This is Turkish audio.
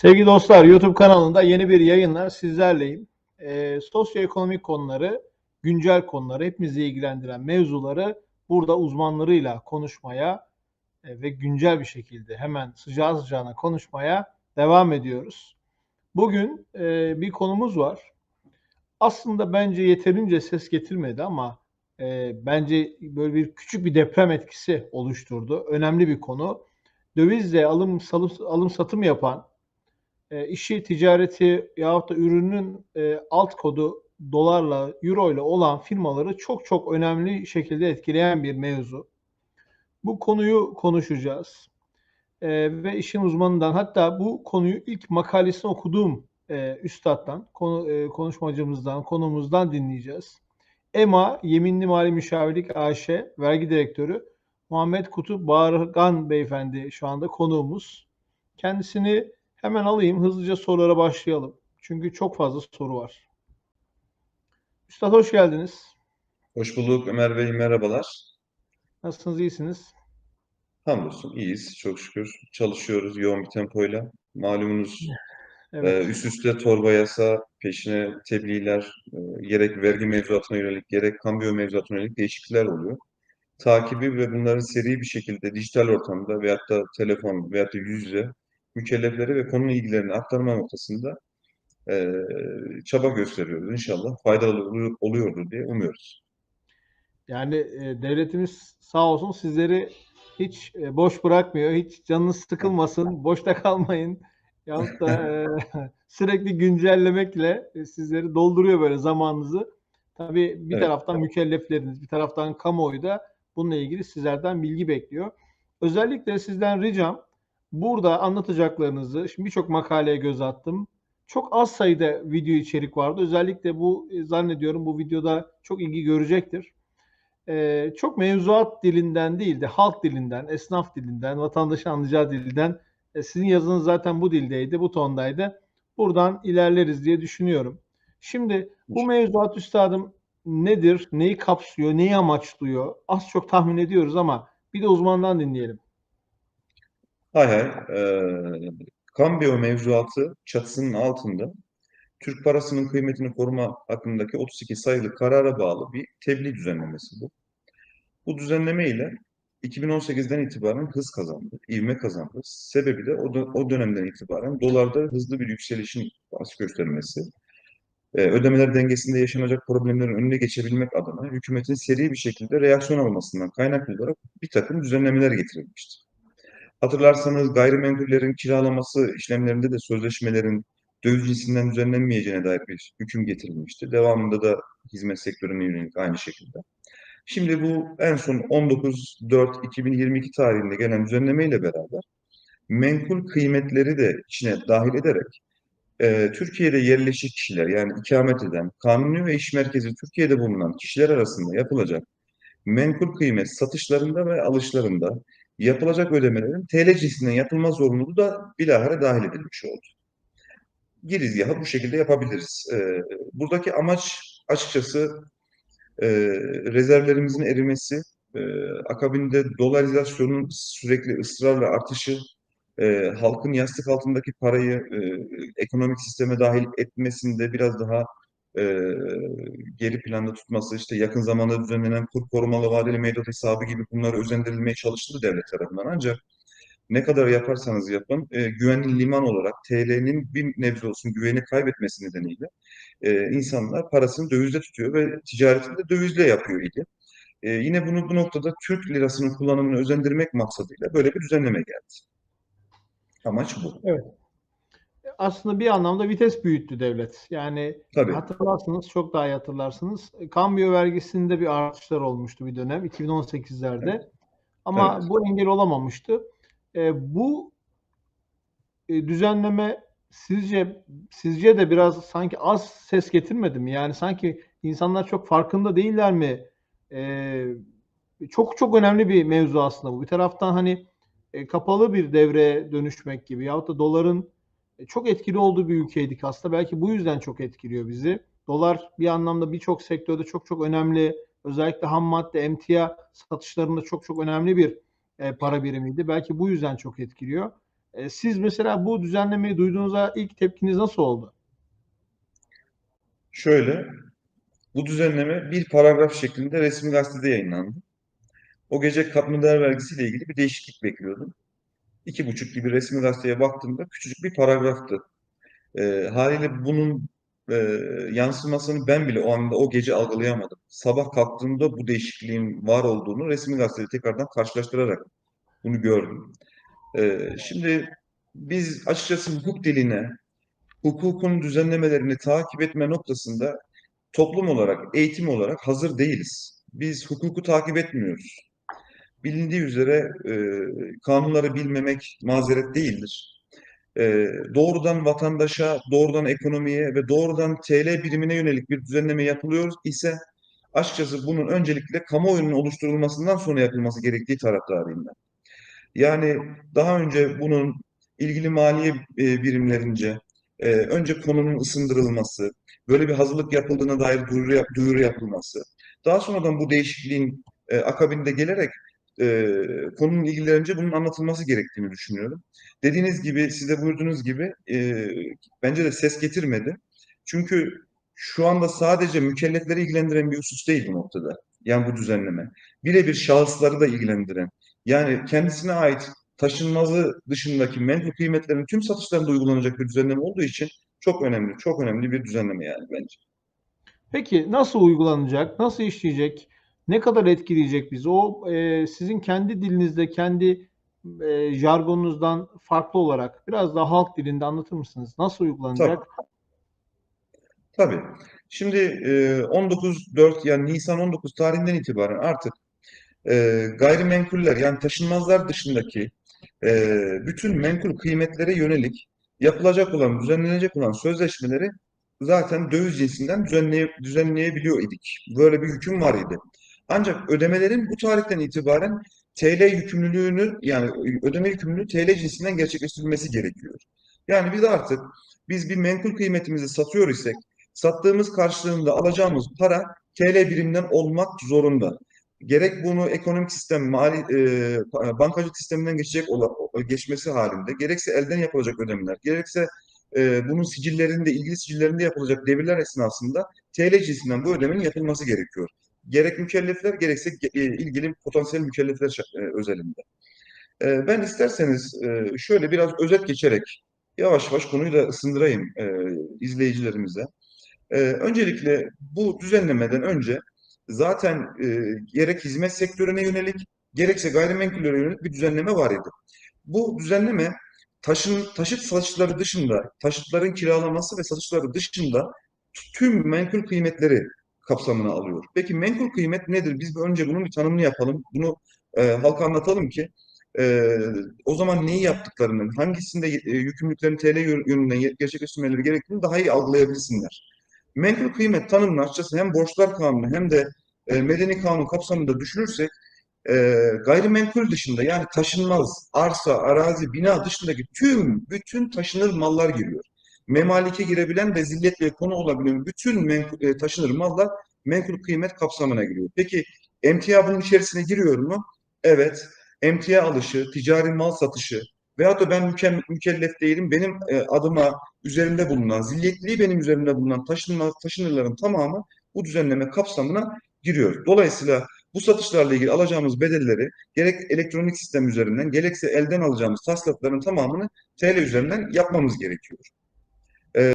Sevgili dostlar, YouTube kanalında yeni bir yayınla sizlerleyim. Ee, sosyoekonomik konuları, güncel konuları, hepimizi ilgilendiren mevzuları burada uzmanlarıyla konuşmaya e, ve güncel bir şekilde hemen sıcağı sıcağına konuşmaya devam ediyoruz. Bugün e, bir konumuz var. Aslında bence yeterince ses getirmedi ama e, bence böyle bir küçük bir deprem etkisi oluşturdu. Önemli bir konu. Dövizle alım, salım, alım satım yapan e, işi, ticareti yahut da ürünün e, alt kodu dolarla, euro ile olan firmaları çok çok önemli şekilde etkileyen bir mevzu. Bu konuyu konuşacağız. E, ve işin uzmanından hatta bu konuyu ilk makalesini okuduğum e, üstaddan, konu, e, konuşmacımızdan, konumuzdan dinleyeceğiz. EMA Yeminli Mali Müşavirlik AŞ Vergi Direktörü Muhammed Kutup Bağırgan Beyefendi şu anda konuğumuz. Kendisini hemen alayım, hızlıca sorulara başlayalım. Çünkü çok fazla soru var. Üstad hoş geldiniz. Hoş bulduk Ömer Bey, merhabalar. Nasılsınız, iyisiniz? Hamdolsun iyiyiz, çok şükür. Çalışıyoruz yoğun bir tempoyla. Malumunuz Evet. e, üst üste torba yasa, peşine tebliğler, e, gerek vergi mevzuatına yönelik, gerek kambiyo mevzuatına yönelik değişiklikler oluyor. Takibi ve bunların seri bir şekilde dijital ortamda veyahut da telefon veyahut da yüz yüze mükelleflere ve konunun ilgilerini aktarma noktasında e, çaba gösteriyoruz. İnşallah faydalı olu- oluyordur diye umuyoruz. Yani e, devletimiz sağ olsun sizleri hiç e, boş bırakmıyor. Hiç canınız sıkılmasın, boşta kalmayın. Yahut da e, sürekli güncellemekle e, sizleri dolduruyor böyle zamanınızı. Tabii bir Evet. taraftan mükellefleriniz, bir taraftan kamuoyu da bununla ilgili sizlerden bilgi bekliyor. Özellikle sizden ricam burada anlatacaklarınızı, şimdi birçok makaleye göz attım. Çok az sayıda video içerik vardı. Özellikle bu e, zannediyorum bu videoda çok ilgi görecektir. Ee, çok mevzuat dilinden değil de halk dilinden, esnaf dilinden, vatandaşın anlayacağı dilden e, sizin yazınız zaten bu dildeydi, bu tondaydı. Buradan ilerleriz diye düşünüyorum. Şimdi bu mevzuat üstadım nedir, neyi kapsıyor, neyi amaçlıyor? Az çok tahmin ediyoruz ama bir de uzmandan dinleyelim. Hay hay. Eee kambiyo mevzuatı çatısının altında Türk parasının kıymetini koruma hakkındaki 32 sayılı karara bağlı bir tebliğ düzenlemesi bu. Bu düzenleme ile 2018'den itibaren hız kazandı, ivme kazandı. Sebebi de o, o dönemden itibaren dolarda hızlı bir yükselişin baş göstermesi. Eee, ödemeler dengesinde yaşanacak problemlerin önüne geçebilmek adına hükümetin seri bir şekilde reaksiyon almasından kaynaklı olarak bir takım düzenlemeler getirilmişti. Hatırlarsanız gayrimenkullerin kiralaması işlemlerinde de sözleşmelerin döviz cinsinden düzenlenmeyeceğine dair bir hüküm getirilmişti. Devamında da hizmet sektörüne yönelik aynı şekilde. Şimdi bu en son 19.4.2022 tarihinde gelen düzenleme ile beraber menkul kıymetleri de içine dahil ederek e, Türkiye'de yerleşik kişiler yani ikamet eden, kanuni ve iş merkezi Türkiye'de bulunan kişiler arasında yapılacak menkul kıymet satışlarında ve alışlarında yapılacak ödemelerin TL cinsinden yapılma zorunluluğu da bilahare dahil edilmiş oldu. Girizgahı bu şekilde yapabiliriz. Ee, buradaki amaç açıkçası e, rezervlerimizin erimesi, e, akabinde dolarizasyonun sürekli ısrarla artışı, e, halkın yastık altındaki parayı ekonomik sisteme dahil etmesinde biraz daha e, geri planda tutması, işte yakın zamanda düzenlenen kur korumalı vadeli mevduat hesabı gibi bunlar özendirilmeye çalışıldı devlet tarafından. Ancak ne kadar yaparsanız yapın, e, güvenli liman olarak TL'nin bir nebze olsun güveni kaybetmesi nedeniyle e, insanlar parasını dövizde tutuyor ve ticaretini de dövizle yapıyor idi. E, yine bunu bu noktada Türk lirasının kullanımını özendirmek maksadıyla böyle bir düzenleme geldi. Amaç bu. Evet. Aslında bir anlamda vites büyüttü devlet. Yani Tabii. hatırlarsınız, çok daha iyi hatırlarsınız. Kambiyo vergisinde bir artışlar olmuştu bir dönem 2018'lerde. Evet. Ama Evet. bu engel olamamıştı. E, bu e, düzenleme sizce sizce de biraz sanki az ses getirmedi mi? Yani sanki insanlar çok farkında değiller mi? E, çok çok önemli bir mevzu aslında bu. Bir taraftan hani e, kapalı bir devreye dönüşmek gibi yahut da doların çok etkili olduğu bir ülkeydik aslında. Belki bu yüzden çok etkiliyor bizi. Dolar bir anlamda birçok sektörde çok çok önemli. Özellikle ham madde, emtia satışlarında çok çok önemli bir e, para birimiydi. Belki bu yüzden çok etkiliyor. E, siz mesela bu düzenlemeyi duyduğunuzda ilk tepkiniz nasıl oldu? Şöyle, bu düzenleme bir paragraf şeklinde resmi gazetede yayınlandı. O gece katma değer vergisiyle ilgili bir değişiklik bekliyordum. İki buçuk gibi resmi gazeteye baktığımda küçücük bir paragraftı. E, haliyle bunun e, yansımasını ben bile o anda o gece algılayamadım. Sabah kalktığımda bu değişikliğin var olduğunu resmi gazetede tekrardan karşılaştırarak bunu gördüm. E, şimdi biz açıkçası hukuk diline, hukukun düzenlemelerini takip etme noktasında toplum olarak, eğitim olarak hazır değiliz. Biz hukuku takip etmiyoruz. Bilindiği üzere e, kanunları bilmemek mazeret değildir. E, doğrudan vatandaşa, doğrudan ekonomiye ve doğrudan TL birimine yönelik bir düzenleme yapılıyor ise açıkçası bunun öncelikle kamuoyunun oluşturulmasından sonra yapılması gerektiği taraftarıyım ben. Yani daha önce bunun ilgili maliye e, birimlerince e, önce konunun ısındırılması, böyle bir hazırlık yapıldığına dair duyuru, yap- duyuru yapılması, daha sonradan bu değişikliğin e, akabinde gelerek e, konunun ilgilerince bunun anlatılması gerektiğini düşünüyorum. Dediğiniz gibi, siz de buyurduğunuz gibi e, bence de ses getirmedi. Çünkü şu anda sadece mükellefleri ilgilendiren bir husus değil bu noktada. Yani bu düzenleme. Birebir şahısları da ilgilendiren, yani kendisine ait taşınmazı dışındaki menkul kıymetlerin tüm satışlarında uygulanacak bir düzenleme olduğu için çok önemli, çok önemli bir düzenleme yani bence. Peki nasıl uygulanacak? Nasıl işleyecek? Ne kadar etkileyecek bizi? O e, sizin kendi dilinizde, kendi e, jargonunuzdan farklı olarak biraz daha halk dilinde anlatır mısınız? Nasıl uygulanacak? Tabii. Şimdi e, 19.4 yani Nisan 19 tarihinden itibaren artık e, gayrimenkuller yani taşınmazlar dışındaki e, bütün menkul kıymetlere yönelik yapılacak olan, düzenlenecek olan sözleşmeleri zaten döviz cinsinden düzenleye, düzenleyebiliyor idik. Böyle bir hüküm var idi. Ancak ödemelerin bu tarihten itibaren TL yükümlülüğünü yani ödeme yükümlülüğü TL cinsinden gerçekleştirilmesi gerekiyor. Yani biz artık biz bir menkul kıymetimizi satıyor isek sattığımız karşılığında alacağımız para TL birimden olmak zorunda. Gerek bunu ekonomik sistem, mali, e, bankacılık sisteminden geçecek olan, geçmesi halinde, gerekse elden yapılacak ödemeler, gerekse e, bunun sicillerinde, ilgili sicillerinde yapılacak devirler esnasında TL cinsinden bu ödemenin yapılması gerekiyor. Gerek mükellefler, gerekse e, ilgili potansiyel mükellefler e, özelinde. E, ben isterseniz şöyle biraz özet geçerek yavaş yavaş konuyu da ısındırayım izleyicilerimize. Öncelikle bu düzenlemeden önce zaten gerek hizmet sektörüne yönelik gerekse gayrimenkullere yönelik bir düzenleme var idi. Bu düzenleme taşın, taşıt satışları dışında, taşıtların kiralaması ve satışları dışında tüm menkul kıymetleri kapsamına alıyor. Peki menkul kıymet nedir? Biz önce bunun bir tanımını yapalım. Bunu e, halka anlatalım ki e, o zaman neyi yaptıklarını, hangisinde e, yükümlülüklerini TL yönünden gerçekleştirmeleri gerektiğini daha iyi algılayabilsinler. Menkul kıymet tanımını açıkçası hem borçlar kanunu hem de e, medeni kanun kapsamında düşünürsek e, gayrimenkul dışında yani taşınmaz, arsa, arazi, bina dışındaki tüm bütün taşınır mallar giriyor. Memalike girebilen ve zilletliğe konu olabilen bütün menkul, e, taşınır mallar menkul kıymet kapsamına giriyor. Peki emtia bunun içerisine giriyor mu? Evet. Emtia alışı, ticari mal satışı veyahut da ben müke- mükellef değilim, benim e, adıma üzerinde bulunan, zilletliği benim üzerimde bulunan taşınmaz, taşınırların tamamı bu düzenleme kapsamına giriyor. Dolayısıyla bu satışlarla ilgili alacağımız bedelleri gerek elektronik sistem üzerinden gerekse elden alacağımız tahsilatların tamamını TL üzerinden yapmamız gerekiyor.